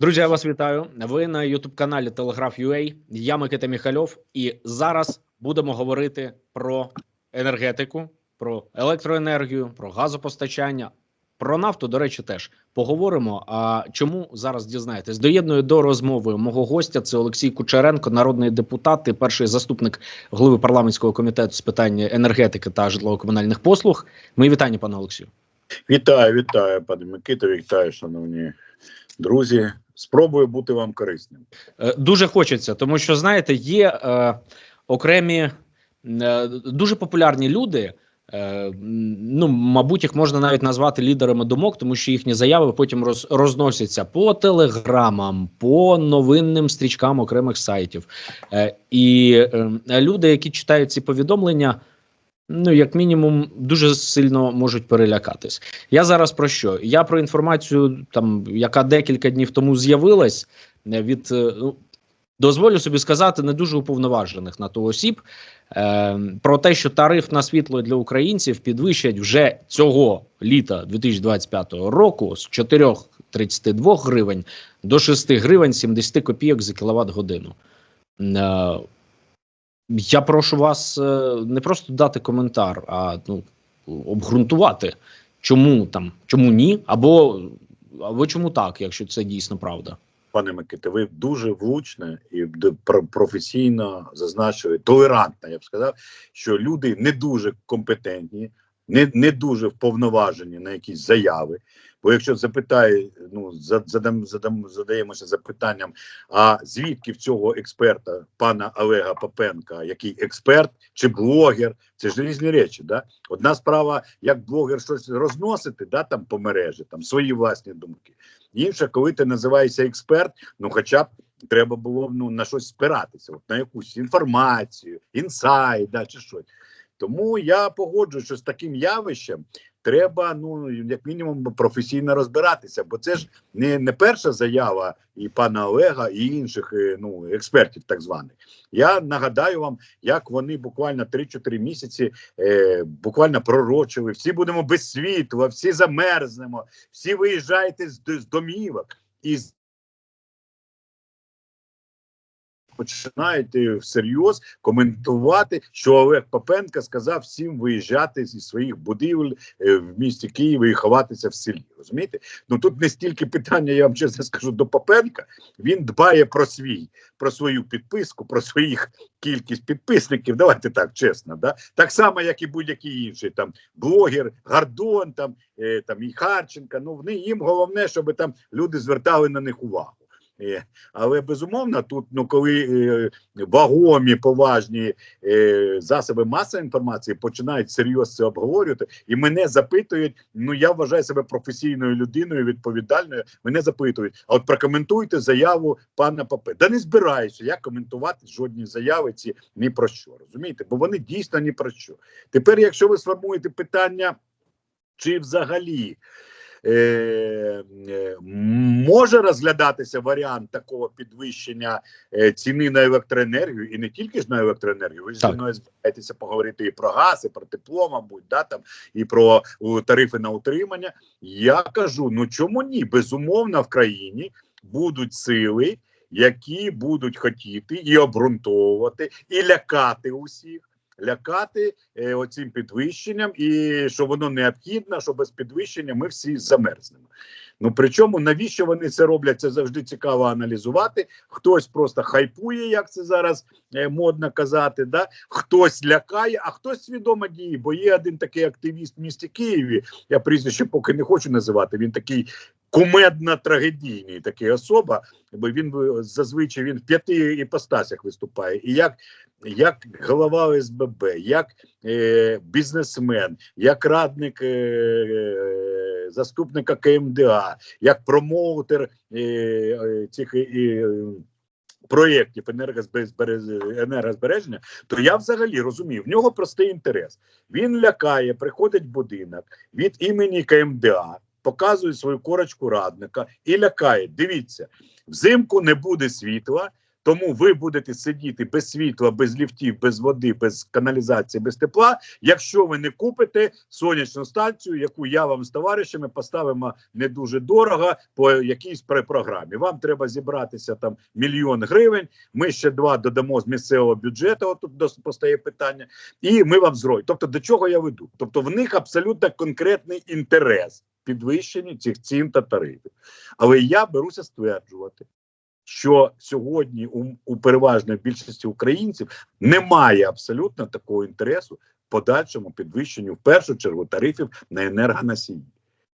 Друзі, я вас вітаю. Ви на Ютуб каналі Телеграф.UA. Я Микита Міхальов, і зараз будемо говорити про енергетику, про електроенергію, про газопостачання, про нафту. До речі, теж поговоримо. А чому зараз дізнаєтесь? Доєдную до розмови мого гостя. Це Олексій Кучеренко, народний депутат і перший заступник голови парламентського комітету з питань енергетики та житлово-комунальних послуг. Мої вітання, пане Олексію. Вітаю, вітаю, пане Микито, вітаю, шановні друзі. Спробую бути вам корисним. Е, Дуже хочеться, тому що знаєте, є е, окремі е, дуже популярні люди. Е, ну, мабуть, їх можна навіть назвати лідерами думок, тому що їхні заяви потім роз, розносяться по телеграмам, по новинним стрічкам окремих сайтів. Е, і е, люди, які читають ці повідомлення, ну як мінімум, дуже сильно можуть перелякатись. Я зараз про що? Я про інформацію, там яка декілька днів тому з'явилась е, від е, ну, дозволю собі сказати не дуже уповноважених на то осіб. Е, про те, що тариф на світло для українців підвищать вже цього літа 2025 року з 4,32 гривень до 6 гривень 70 копійок за кіловат годину. Е, я прошу вас е, не просто дати коментар, а ну, обґрунтувати, чому там, чому ні, або, або чому так, якщо це дійсно правда. Пане Миките, ви дуже влучно і професійно зазначили, толерантно, я б сказав, що люди не дуже компетентні, не, не дуже вповноважені на якісь заяви. Бо якщо запитає, ну задам, задам, задаємося запитанням: а звідки в цього експерта, пана Олега Попенка, який експерт чи блогер, це ж різні речі. Да? Одна справа, як блогер щось розносити, да, там по мережі, там свої власні думки. Інша, коли ти називаєшся експерт, ну хоча б треба було ну, на щось спиратися, от на якусь інформацію, інсайт, да, чи щось. Тому я погоджуюсь, що з таким явищем треба, ну як мінімум, професійно розбиратися, бо це ж не, не перша заява і пана Олега, і інших е, ну, експертів, так званих. Я нагадаю вам, як вони буквально 3-4 місяці е, буквально пророчили. Всі будемо без світла, всі замерзнемо, всі виїжджаєте з, з домівок і починаєте всерйоз коментувати, що Олег Попенко сказав всім виїжджати зі своїх будівель е, в місті Києві і ховатися в селі. Розумієте? Ну тут не стільки питання, я вам чесно скажу, до Попенка. Він дбає про свій, про свою підписку, про своїх кількість підписників. Давайте так чесно, да так само, як і будь-який інший там блогер, Гордон, там е, там і Харченка. Ну вони їм головне, щоб там люди звертали на них увагу. Е, але безумовно, тут ну коли е, вагомі поважні е, засоби масової інформації починають серйозно це обговорювати, і мене запитують. Ну я вважаю себе професійною людиною, відповідальною. Мене запитують: а от прокоментуйте заяву пана Папе. Да не збираюся я коментувати жодні заяви ці ні про що. Розумієте? Бо вони дійсно ні про що. Тепер, якщо ви сформуєте питання, чи взагалі. Е, е, може розглядатися варіант такого підвищення е, ціни на електроенергію, і не тільки ж на електроенергію. Ви ж зі мною збираєтеся поговорити і про газ, і про тепло, мабуть, да, там, і про у, тарифи на утримання. Я кажу: ну чому ні? Безумовно, в країні будуть сили, які будуть хотіти і обґрунтовувати, і лякати усіх. Лякати е, оцим підвищенням, і що воно необхідно, що без підвищення ми всі замерзнемо. Ну причому навіщо вони це роблять? Це завжди цікаво аналізувати. Хтось просто хайпує, як це зараз е, модно казати. Да? Хтось лякає, а хтось свідомо діє. Бо є один такий активіст в місті Києві. Я прізвище поки не хочу називати. Він такий кумедно трагедійний такий особа. Бо він зазвичай він в п'яти іпостасях виступає. І як як голова ОСББ, як е, бізнесмен, як радник е, е, заступника КМДА, як промоутер е, е, цих е, е, проєктів енергозбереж- енергозбереження, то я взагалі розумію, в нього простий інтерес. Він лякає, приходить в будинок від імені КМДА, показує свою корочку радника і лякає. Дивіться, взимку не буде світла. Тому ви будете сидіти без світла, без ліфтів, без води, без каналізації, без тепла, якщо ви не купите сонячну станцію, яку я вам з товаришами поставимо не дуже дорого по якійсь програмі. Вам треба зібратися там мільйон гривень. Ми ще два додамо з місцевого бюджету. От тут постає питання, і ми вам зроємо. Тобто, до чого я веду? Тобто, в них абсолютно конкретний інтерес підвищення цих цін та тарифів. Але я беруся стверджувати, що сьогодні у, у переважної більшості українців немає абсолютно такого інтересу подальшому підвищенню в першу чергу тарифів на енергоносії.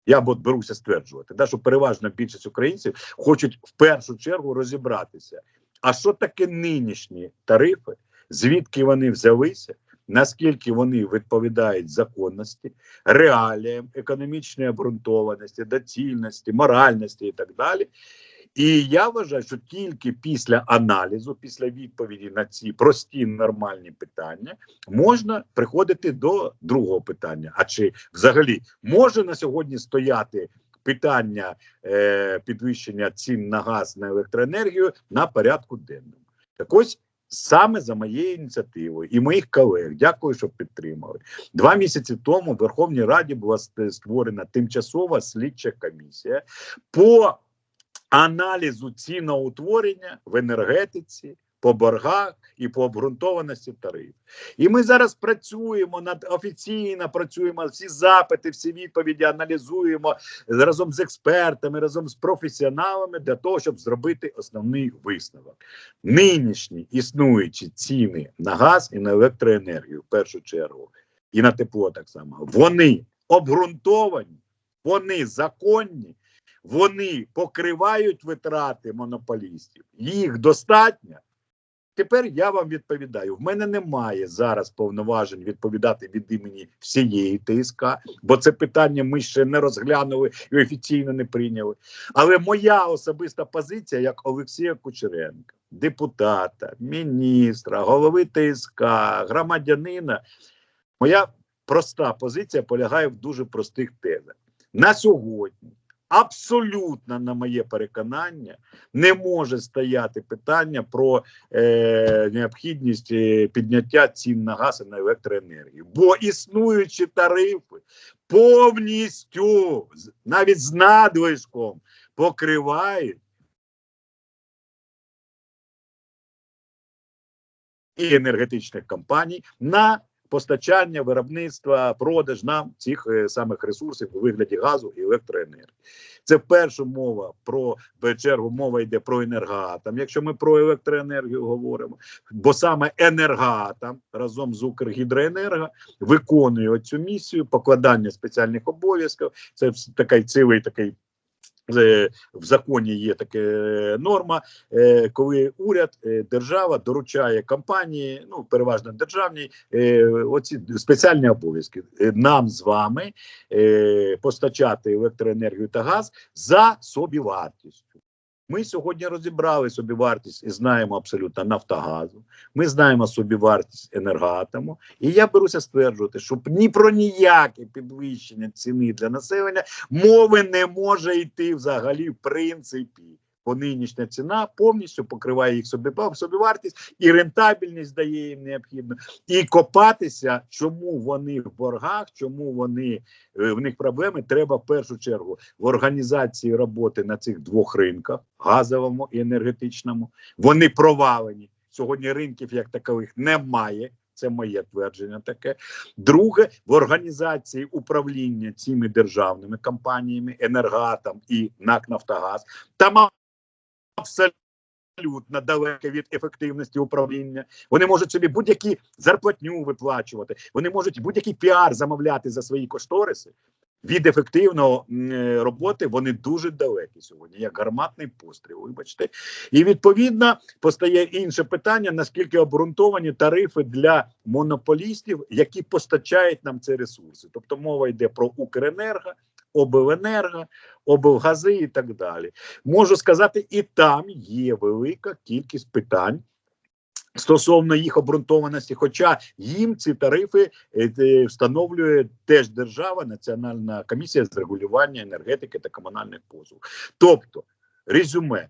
Я от беруся стверджувати, да, що переважна більшість українців хочуть в першу чергу розібратися. А що таке нинішні тарифи? Звідки вони взялися? Наскільки вони відповідають законності, реаліям, економічної обґрунтованості, доцільності, моральності і так далі. І я вважаю, що тільки після аналізу, після відповіді на ці прості нормальні питання, можна приходити до другого питання. А чи взагалі може на сьогодні стояти питання е, підвищення цін на газ на електроенергію на порядку денному? Так ось саме за моєю ініціативою і моїх колег, дякую, що підтримали. Два місяці тому в Верховній Раді була створена тимчасова слідча комісія по аналізу ціноутворення в енергетиці, по боргах і по обґрунтованості тарифів. І ми зараз працюємо над офіційно працюємо всі запити, всі відповіді аналізуємо разом з експертами, разом з професіоналами для того, щоб зробити основний висновок. Нинішні існуючі ціни на газ і на електроенергію, в першу чергу, і на тепло так само, вони обґрунтовані, вони законні, вони покривають витрати монополістів. Їх достатньо. Тепер я вам відповідаю: в мене немає зараз повноважень відповідати від імені всієї ТСК, бо це питання ми ще не розглянули і офіційно не прийняли. Але моя особиста позиція, як Олексія Кучеренка, депутата, міністра, голови ТСК, громадянина, моя проста позиція полягає в дуже простих тезах. На сьогодні абсолютно, на моє переконання, не може стояти питання про е, необхідність е, підняття цін на газ і на електроенергію, бо існуючі тарифи повністю навіть з надлишком покривають і енергетичних компаній на постачання, виробництва, продаж нам цих е, самих ресурсів у вигляді газу і електроенергії. Це перша мова про в чергу мова йде про енергоатом. Якщо ми про електроенергію говоримо, бо саме енергоатом разом з Укргідроенерго виконує цю місію покладання спеціальних обов'язків. Це такий цілий такий. Е, В законі є така норма, е, коли уряд, е, держава доручає компанії, ну переважно державній, е, оці спеціальні обов'язки Е, нам з вами е, постачати електроенергію та газ за собівартістю. Ми сьогодні розібрали собівартість і знаємо абсолютно Нафтогазу. Ми знаємо собівартість енергоатому. І я беруся стверджувати, що ні про ніяке підвищення ціни для населення мови не може йти взагалі в принципі. Бо нинішня ціна повністю покриває їх собі, собівартість і рентабельність дає їм необхідно. І копатися, чому вони в боргах, чому вони е, в них проблеми, треба в першу чергу в організації роботи на цих двох ринках газовому і енергетичному. Вони провалені. Сьогодні ринків як такових немає. Це моє твердження таке. Друге, в організації управління цими державними компаніями, енергоатом і НАК Нафтогаз, там абсолютно далеке від ефективності управління. Вони можуть собі будь-які зарплатню виплачувати, вони можуть будь-який піар замовляти за свої кошториси. Від ефективного е, роботи вони дуже далекі сьогодні, як гарматний постріл. Вибачте, і відповідно постає інше питання: наскільки обґрунтовані тарифи для монополістів, які постачають нам ці ресурси. Тобто мова йде про Укренерго, обленерго, облгази і так далі. Можу сказати, і там є велика кількість питань. Стосовно їх обґрунтованості, хоча їм ці тарифи е, е, встановлює теж держава, Національна комісія з регулювання енергетики та комунальних послуг. Тобто, резюме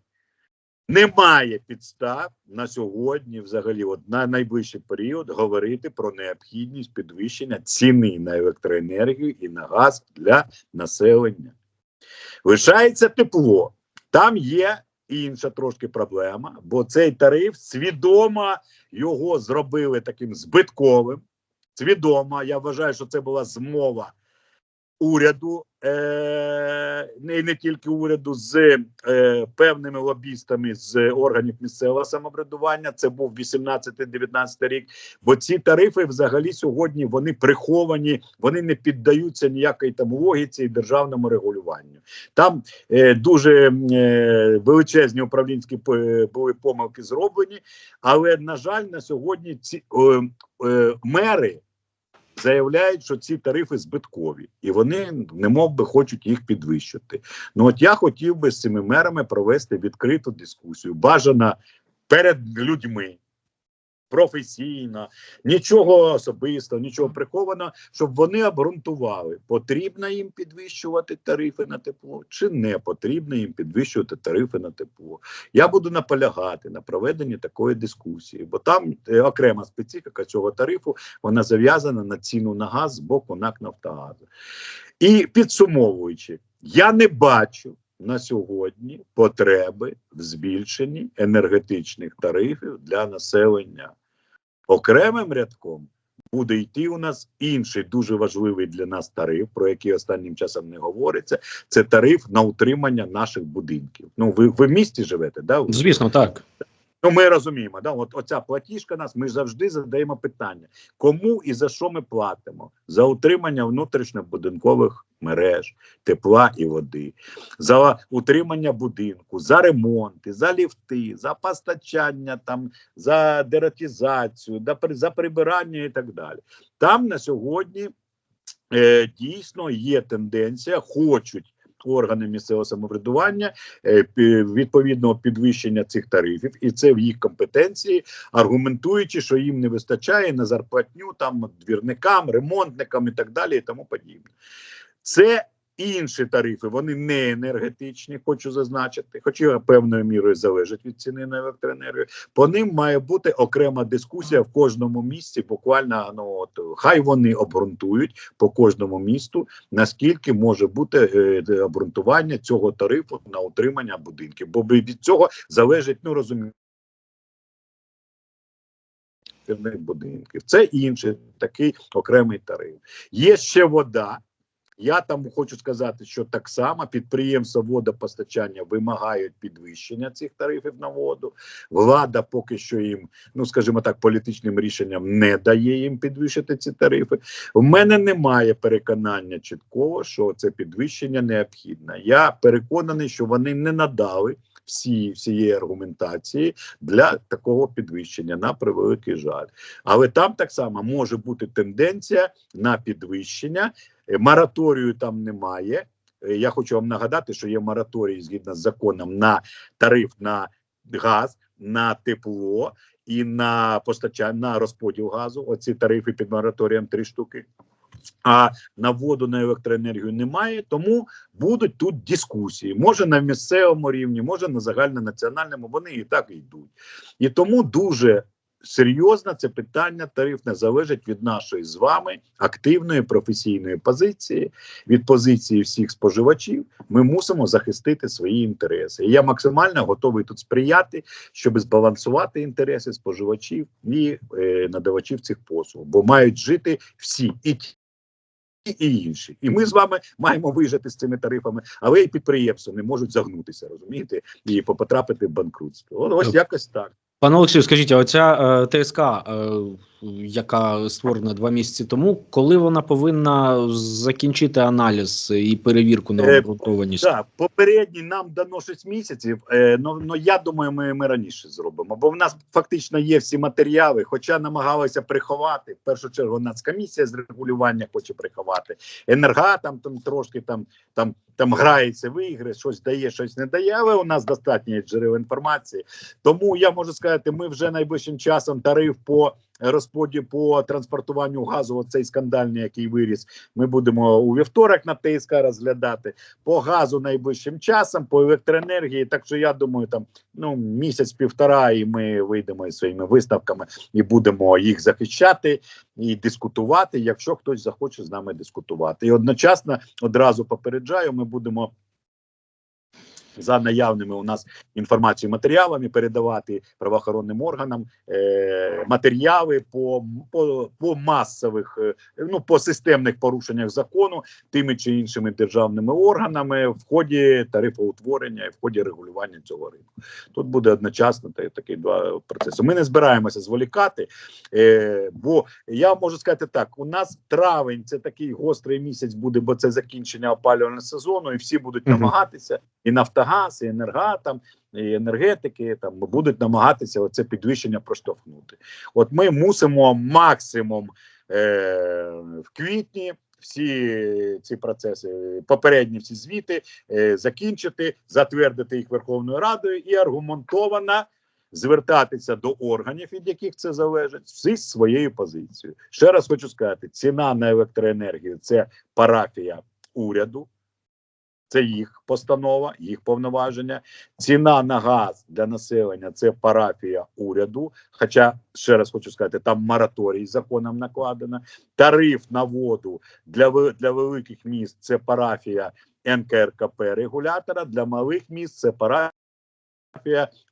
Немає підстав на сьогодні, взагалі, от на найближчий період, говорити про необхідність підвищення ціни на електроенергію і на газ для населення. Лишається тепло. Там є інша трошки проблема, бо цей тариф свідомо його зробили таким збитковим. Свідомо, я вважаю, що це була змова уряду, е- не, не тільки уряду, з е- певними лобістами з органів місцевого самоврядування. Це був 18-19 рік. Бо ці тарифи взагалі сьогодні вони приховані, вони не піддаються ніякої там логіці і державному регулюванню. Там е, дуже е, величезні управлінські були помилки зроблені, але на жаль, на сьогодні ці е, е, мери заявляють, що ці тарифи збиткові, і вони не мов би хочуть їх підвищити. Ну от я хотів би з цими мерами провести відкриту дискусію, бажана перед людьми. Професійно, нічого особистого, нічого прихованого, щоб вони обґрунтували, потрібно їм підвищувати тарифи на тепло, чи не потрібно їм підвищувати тарифи на тепло. Я буду наполягати на проведенні такої дискусії, бо там е, окрема специфіка цього тарифу вона зав'язана на ціну на газ з боку НАК Нафтогазу. І підсумовуючи, я не бачу на сьогодні потреби в збільшенні енергетичних тарифів для населення. Окремим рядком буде йти у нас інший дуже важливий для нас тариф, про який останнім часом не говориться. Це тариф на утримання наших будинків. Ну, ви, ви в місті живете, да? Звісно, так. Ну, ми розуміємо, да, от оця платіжка нас, ми завжди задаємо питання, кому і за що ми платимо? За утримання внутрішньобудинкових мереж, тепла і води, за утримання будинку, за ремонти, за ліфти, за постачання, там, за при- за прибирання і так далі. Там на сьогодні е, дійсно є тенденція, хочуть органи місцевого самоврядування е, відповідного підвищення цих тарифів, і це в їх компетенції, аргументуючи, що їм не вистачає на зарплатню там двірникам, ремонтникам і так далі, і тому подібне. Це інші тарифи, вони не енергетичні, хочу зазначити, хоча певною мірою залежать від ціни на електроенергію. По ним має бути окрема дискусія в кожному місці. Буквально ну от хай вони обґрунтують по кожному місту, наскільки може бути е, е, обґрунтування цього тарифу на утримання будинків, бо від цього залежить, ну розумієте, будинків. Це інший такий окремий тариф. Є ще вода. Я там хочу сказати, що так само підприємства водопостачання вимагають підвищення цих тарифів на воду. Влада поки що їм, ну скажімо так, політичним рішенням не дає їм підвищити ці тарифи. У мене немає переконання чіткого, що це підвищення необхідне. Я переконаний, що вони не надали всі всієї аргументації для такого підвищення на превеликий жаль. Але там так само може бути тенденція на підвищення. Е, Мораторію там немає. Е, Я хочу вам нагадати, що є мораторій згідно з законом на тариф на газ, на тепло і на постачання на розподіл газу. Оці тарифи під мораторієм три штуки. А на воду на електроенергію немає, тому будуть тут дискусії. Може на місцевому рівні, може на загальнонаціональному. Вони і так йдуть. І тому дуже серйозно це питання тарифне залежить від нашої з вами активної професійної позиції, від позиції всіх споживачів. Ми мусимо захистити свої інтереси. І я максимально готовий тут сприяти, щоб збалансувати інтереси споживачів і е, надавачів цих послуг, бо мають жити всі і ті, і інші. І ми з вами маємо вижити з цими тарифами, але і підприємства не можуть загнутися, розумієте, і потрапити в банкрутство. Ось якось так. Пане Олексію, скажіть, оця е, ТСК, е, яка створена два місяці тому, коли вона повинна закінчити аналіз і перевірку на Е, обґрунтованість? Так, попередній нам дано 6 місяців. Ну я думаю, ми, ми раніше зробимо, бо в нас фактично є всі матеріали, хоча намагалися приховати. В першу чергу Нацкомісія з регулювання хоче приховати. Енерга там, там трошки там, там, там грається в ігри, щось дає, щось не дає. Але у нас достатньо джерел інформації. Тому я можу сказати, ми вже найближчим часом тариф по розподіл по транспортуванню газу. Оцей скандальний, який виріс. Ми будемо у вівторок на ТСК розглядати по газу найближчим часом, по електроенергії. Так що я думаю, там ну місяць-півтора, і ми вийдемо із своїми виставками і будемо їх захищати і дискутувати, якщо хтось захоче з нами дискутувати. І одночасно одразу попереджаю, ми будемо. За наявними у нас інформацією матеріалами передавати правоохоронним органам е, матеріали по, по, по масових, е, ну по системних порушеннях закону тими чи іншими державними органами в ході тарифоутворення і в ході регулювання цього ринку. Тут буде одночасно та- такі два процеси. Ми не збираємося зволікати, е, бо я можу сказати так: у нас травень це такий гострий місяць буде, бо це закінчення опалювального сезону, і всі будуть намагатися і Нафтогаз, і енергатам, і енергетики там будуть намагатися оце підвищення проштовхнути. От ми мусимо максимум е, в квітні. Всі ці процеси, попередні всі звіти е, закінчити, затвердити їх Верховною Радою і аргументовано звертатися до органів, від яких це залежить, всі з своєю позицією. Ще раз хочу сказати: ціна на електроенергію це парафія уряду. Це їх постанова, їх повноваження. Ціна на газ для населення це парафія уряду. Хоча ще раз хочу сказати, там мораторій законом накладено. Тариф на воду для для великих міст це парафія НКРКП регулятора. Для малих міст це парафія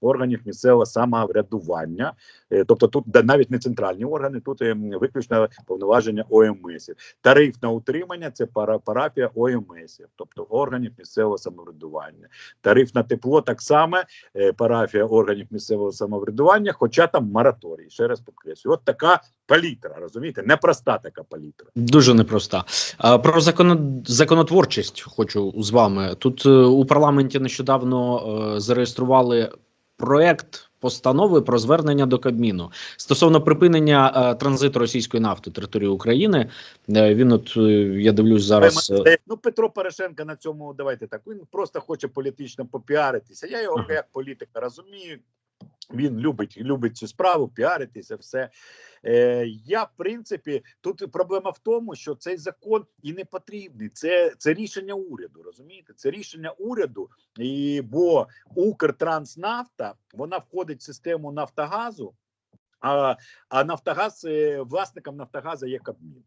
органів місцевого самоврядування. Е, Тобто тут навіть не центральні органи, тут ем, виключно повноваження ОМСів. Тариф на утримання це парафія ОМСів, тобто органів місцевого самоврядування. Тариф на тепло так само е, парафія органів місцевого самоврядування, хоча там мораторій. Ще раз підкреслюю. От така палітра, розумієте, непроста така палітра. Дуже непроста. Про законо... законотворчість хочу з вами. Тут е, у парламенті нещодавно е, зареєстрували проект постанови про звернення до Кабміну стосовно припинення е, транзиту російської нафти території України. Е, він от е, я дивлюсь зараз. е, Ну, Петро Порошенко на цьому давайте так. Він просто хоче політично попіаритися. Я його Ага. як політика розумію. Він любить, любить цю справу, піаритися, все. Е, я, в принципі, тут проблема в тому, що цей закон і не потрібний. Це, це рішення уряду. Розумієте? Це рішення уряду, і, бо Укртранснафта вона входить в систему Нафтогазу, а, а Нафтогаз власником Нафтогаза є Кабмін.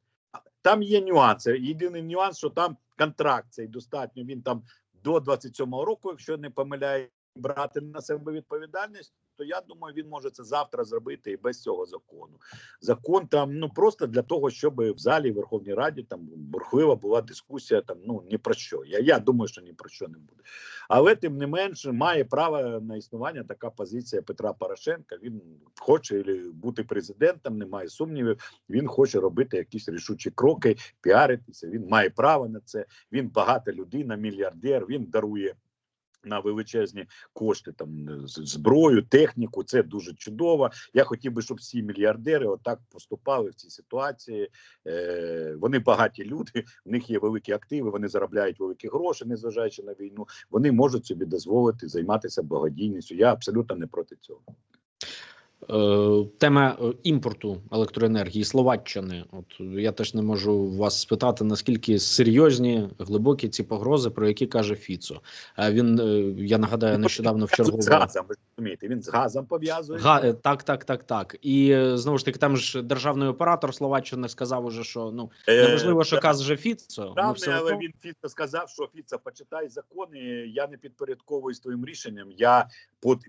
Там є нюанси. Єдиний нюанс, що там контракт цей достатньо. Він там до 27-го року, якщо не помиляю, брати на себе відповідальність, то я думаю, він може це завтра зробити і без цього закону. Закон там ну просто для того, щоб в залі в Верховній Раді там бурхлива була дискусія. Там ну ні про що. Я, я думаю, що ні про що не буде. Але тим не менше має право на існування така позиція Петра Порошенка. Він хоче бути президентом, немає сумнівів. Він хоче робити якісь рішучі кроки, піаритися. Він має право на це. Він багата людина, мільярдер. Він дарує. На величезні кошти там з- зброю, техніку, це дуже чудово. Я хотів би, щоб всі мільярдери отак поступали в цій ситуації. Е, вони багаті люди, в них є великі активи, вони заробляють великі гроші, незважаючи на війну. Вони можуть собі дозволити займатися благодійністю. Я абсолютно не проти цього. Е, Тема е, імпорту електроенергії Словаччини. От я теж не можу вас спитати, наскільки серйозні, глибокі ці погрози, про які каже Фіцо. А він е, я нагадаю нещодавно в З газом, ви розумієте, він з газом пов'язує. Га, е, так, так, так, так. І е, знову ж таки, там ж державний оператор Словаччини сказав уже, що ну Е, неможливо, що каже Фіцо. Все але він Фіцо сказав, що Фіцо, почитай закони. Я не підпорядковуюсь твоїм рішенням. Я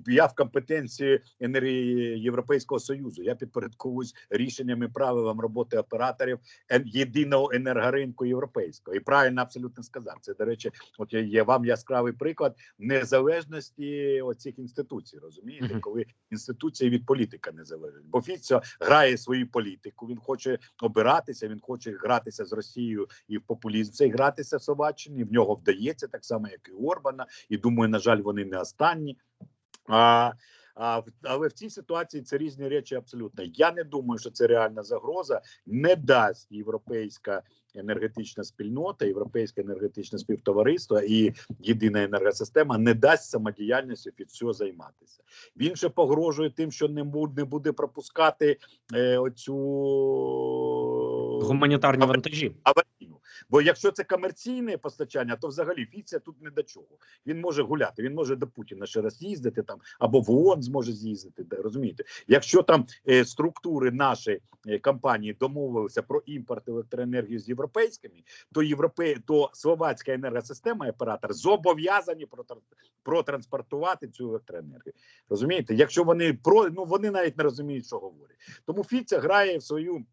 я в компетенції енергії Європейського союзу. Я підпорядковуюсь рішенням і правилам роботи операторів єдиного енергоринку європейського. І правильно абсолютно сказав. Це до речі, от є, вам яскравий приклад незалежності оцих інституцій. Розумієте, коли інституції від політика не залежать. Бо Фіцо грає свою політику. Він хоче обиратися. Він хоче гратися з Росією і в популізм цей гратися в Словаччині. В нього вдається так само, як і Орбана. І думаю, на жаль, вони не останні. А А але в цій ситуації це різні речі абсолютно. Я не думаю, що це реальна загроза. Не дасть європейська енергетична спільнота, європейське енергетичне співтовариство і єдина енергосистема не дасть самодіяльністю від цього займатися. Він ще погрожує тим, що не буде, не буде пропускати е, оцю Гуманітарні вантажі. Бо якщо це комерційне постачання, то взагалі Фіця тут не до чого. Він може гуляти, він може до Путіна ще раз їздити там, або в ООН зможе з'їздити. Розумієте, якщо там е, структури нашої е, компанії домовилися про імпорт електроенергії з європейськими, то європей, то словацька енергосистема оператор зобов'язані протранспортувати цю електроенергію. Розумієте, якщо вони про ну вони навіть не розуміють, що говорять. Тому Фіця грає в свою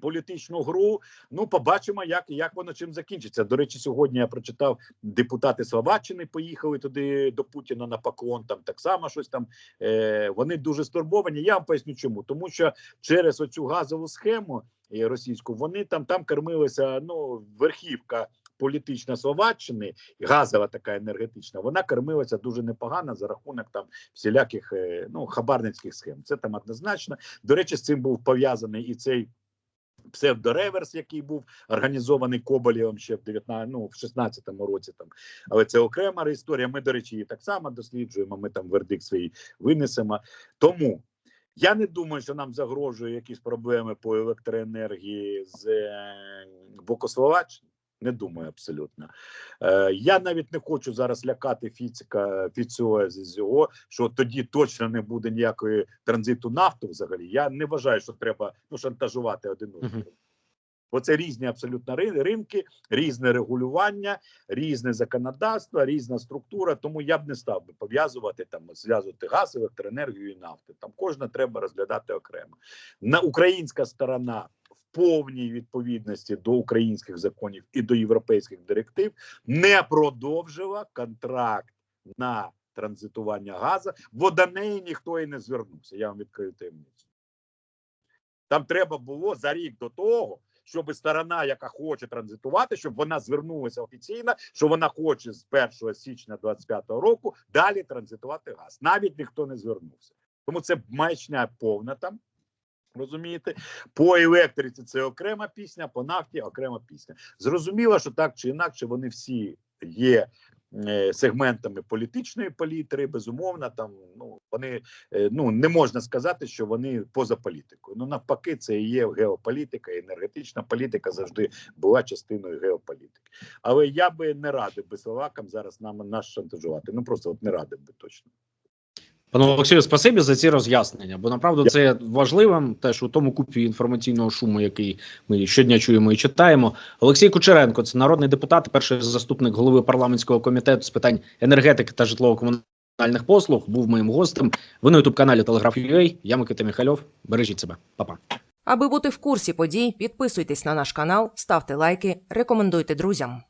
політичну гру. Ну, побачимо, як, як воно чим закінчиться. До речі, сьогодні я прочитав, депутати Словаччини поїхали туди до Путіна на поклон. Там так само щось там. Е, вони дуже стурбовані. Я вам поясню, чому тому, що через оцю газову схему е, російську вони там там кормилися. Ну, верхівка. Політична Словаччини, газова така енергетична, вона кормилася дуже непогано за рахунок там всіляких е, ну хабарницьких схем. Це там однозначно. До речі, з цим був пов'язаний і цей псевдореверс, який був організований Коболєвим ще в 19, ну, в 16-му році. Там, але це окрема історія. Ми, до речі, її так само досліджуємо. Ми там вердикт свій винесемо. Тому. Я не думаю, що нам загрожує якісь проблеми по електроенергії з е, боку Словаччини. Не думаю абсолютно. Е, я навіть не хочу зараз лякати Фіцього з його, що тоді точно не буде ніякої транзиту нафту. Взагалі, я не вважаю, що треба ну, шантажувати один одного. Бо це різні абсолютно ри- ринки, різне регулювання, різне законодавство, різна структура. Тому я б не став би пов'язувати там, зв'язувати газ, електроенергію і нафти. Там кожна треба розглядати окремо. На українська сторона повній відповідності до українських законів і до європейських директив не продовжила контракт на транзитування газу, бо до неї ніхто і не звернувся. Я вам відкрию таємницю. Там треба було за рік до того, щоб сторона, яка хоче транзитувати, щоб вона звернулася офіційно, що вона хоче з 1 січня 25 року далі транзитувати газ. Навіть ніхто не звернувся. Тому це маячня повна там. Розумієте, по електриці це окрема пісня, по нафті окрема пісня. Зрозуміло, що так чи інакше вони всі є е, сегментами політичної палітри, безумовно, там ну вони е, ну не можна сказати, що вони поза політикою. Ну навпаки, це і є геополітика, і енергетична політика завжди була частиною геополітики. Але я би не радив би словакам зараз нам нас шантажувати. Ну просто от не радив би точно. Пане Олексію, спасибі за ці роз'яснення, бо направду це важливим теж у тому купі інформаційного шуму, який ми щодня чуємо і читаємо. Олексій Кучеренко, це народний депутат, перший заступник голови парламентського комітету з питань енергетики та житлово-комунальних послуг, був моїм гостем. Ви на ютуб каналі Телеграф.ua. Я Микита Михальов. Бережіть себе, Па-па. Аби бути в курсі подій, підписуйтесь на наш канал, ставте лайки, рекомендуйте друзям.